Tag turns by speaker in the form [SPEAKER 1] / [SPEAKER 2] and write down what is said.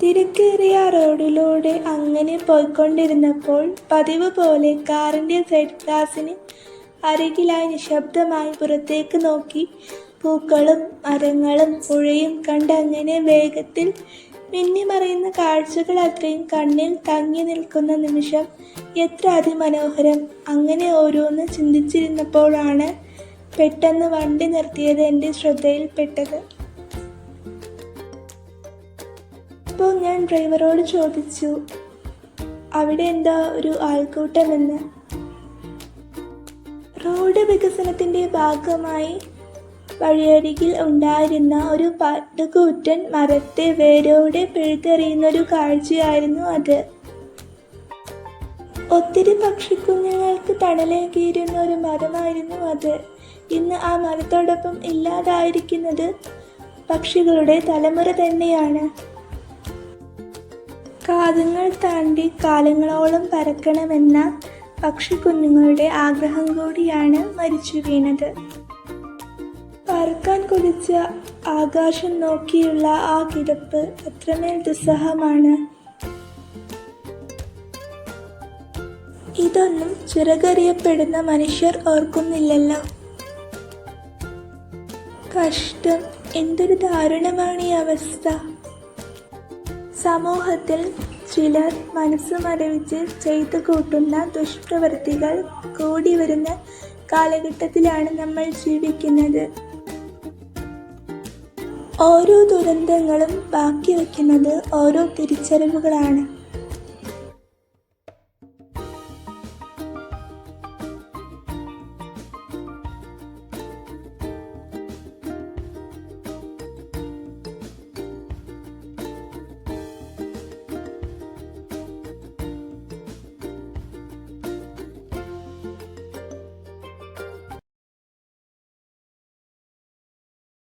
[SPEAKER 1] തിരക്കേറിയ റോഡിലൂടെ അങ്ങനെ പോയിക്കൊണ്ടിരുന്നപ്പോൾ പതിവ് പോലെ കാറിന്റെ സൈഡ് ഗ്ലാസിന് അരികിലായി നിശബ്ദമായി പുറത്തേക്ക് നോക്കി പൂക്കളും മരങ്ങളും പുഴയും കണ്ടങ്ങനെ വേഗത്തിൽ മിന്നിമറയുന്ന കാഴ്ചകൾ അത്രയും കണ്ണിൽ തങ്ങി നിൽക്കുന്ന നിമിഷം എത്ര അതിമനോഹരം. അങ്ങനെ ഓരോന്ന് ചിന്തിച്ചിരുന്നപ്പോഴാണ് പെട്ടെന്ന് വണ്ടി നിർത്തിയത് എന്റെ ശ്രദ്ധയിൽപ്പെട്ടത്. അപ്പോൾ ഞാൻ ഡ്രൈവറോട് ചോദിച്ചു അവിടെ എന്താ ഒരു ആൾക്കൂട്ടമെന്ന്? റോഡ് വികസനത്തിന്റെ ഭാഗമായി വഴിയരികിൽ ഉണ്ടായിരുന്ന ഒരു പട്ടുകൂറ്റൻ മരത്തെ വേരോടെ പിഴുതെറിയുന്ന ഒരു കാഴ്ചയായിരുന്നു അത്. ഒത്തിരി പക്ഷിക്കുഞ്ഞുങ്ങൾക്ക് തണലേകിയിരുന്ന ഒരു മരമായിരുന്നു അത്. ഇന്ന് ആ മരത്തോടൊപ്പം ഇല്ലാതായിരിക്കുന്നത് പക്ഷികളുടെ തലമുറ തന്നെയാണ്. കാതുങ്ങൾ താണ്ടി കാലങ്ങളോളം പരക്കണമെന്ന പക്ഷിക്കുഞ്ഞുങ്ങളുടെ ആഗ്രഹം കൂടിയാണ് മരിച്ചു വീണത്. പറക്കാൻ കൊതിച്ച ആകാശം നോക്കിയുള്ള ആ കിടപ്പ് അത്രമേൽ ദുസ്സഹമാണ്. ഇതൊന്നും ചിറകറിയപ്പെടുന്ന മനുഷ്യർ ഓർക്കുന്നില്ലല്ലോ. കഷ്ടം എന്തൊരു ദാരുണമാണ് ഈ അവസ്ഥ. സമൂഹത്തിൽ ചിലർ മനസ്സ് മരവിച്ച് ചെയ്തു കൂട്ടുന്ന ദുഷ്പ്രവൃത്തികൾ കൂടി വരുന്ന കാലഘട്ടത്തിലാണ് നമ്മൾ ജീവിക്കുന്നത്. ഓരോ ദുരന്തങ്ങളും ബാക്കി വയ്ക്കുന്നത് ഓരോ തിരിച്ചറിവുകളാണ്.